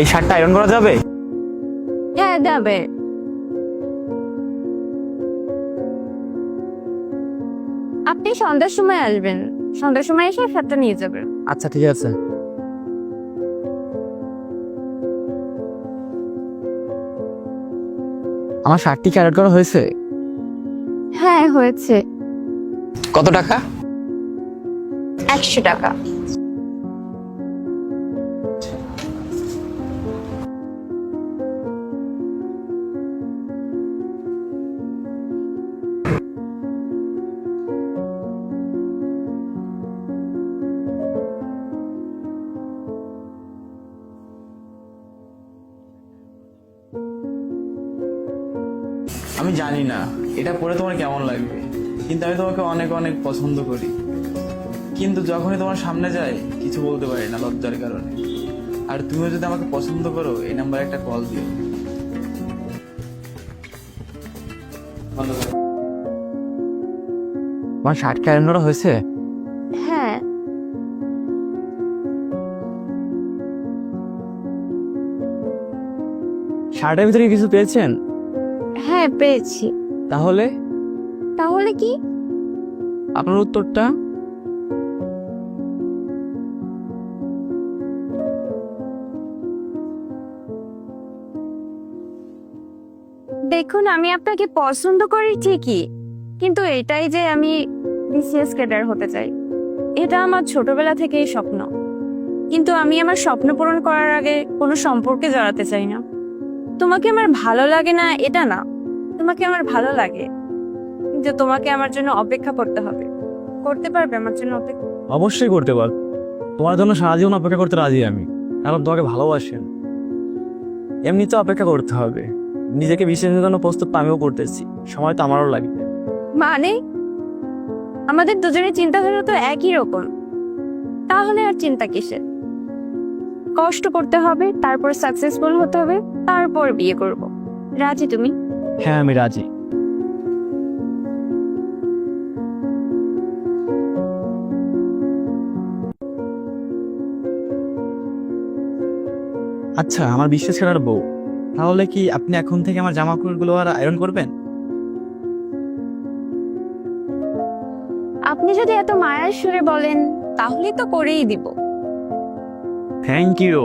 এই শার্টটা আয়রন করা যাবে? হ্যাঁ যাবে। আপনি সন্ধ্যার সময় আসবেন। সন্ধ্যার সময় এসে শার্টটা নিয়ে যাবেন। আচ্ছা ঠিক আছে। আমার শার্টটি কি আয়রন করা হয়েছে? হ্যাঁ হয়েছে। কত টাকা? একশো টাকা। আমি জানি না এটা পরে তোমার কেমন লাগবে? কিন্তু আমি তোমাকে অনেক অনেক পছন্দ করি। কিন্তু যখনই তোমার সামনে যাই কিছু বলতে পারি না লজ্জার কারণে। আর তুমিও যদি আমাকে পছন্দ করো এই নাম্বারে একটা কল দিও। আমার শার্ট কি আয়রন হয়েছে? হ্যাঁ। শার্টের ভিতরে কি কিছু পেয়েছেন? হ্যাঁ পেয়েছি। তাহলে? তাহলে কি? আপনার উত্তরটা? দেখুন আমি আপনাকে পছন্দ করি ঠিকই কিন্তু এটাই যে আমি বিসিএস ক্যাডার হতে চাই এটা আমার ছোটবেলা থেকেই স্বপ্ন। কিন্তু আমি আমার স্বপ্ন পূরণ করার আগে কোনো সম্পর্কে জড়াতে চাই না। তোমাকে আমার ভালো লাগে না এটা না তোমাকে আমার ভালো লাগে কিন্তু তোমাকে আমার জন্য অপেক্ষা করতে হবে। করতে পারবে আমার জন্য অপেক্ষা? অবশ্যই করতে পার। তোমার জন্য সারা জীবন অপেক্ষা করতে রাজি আমি। কারণ তোমাকে ভালোবাসেন এমনিতে অপেক্ষা করতে হবে। নিজেকে বিশ্বাসের জন্য প্রস্তুত তো আমিও করতেছি। সময় তো আমারও লাগবে। মানে? আমাদের দুজনের চিন্তাধারা তো একই রকম। তাহলে আর চিন্তা কিসের? কষ্ট করতে হবে তারপর সাকসেসফুল হতে হবে তারপর বিয়ে করব। রাজি তুমি? হ্যাঁ আমি রাজি। আচ্ছা আমার বিশ্বাস করার বউ। তাহলে কি আপনি এখন থেকে আমার জামা কাপড়গুলো আর আয়রন করবেন? আপনি যদি এত মায়ার সুরে বলেন তাহলে তো করেই দিব। Thank you